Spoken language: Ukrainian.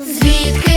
Звідки?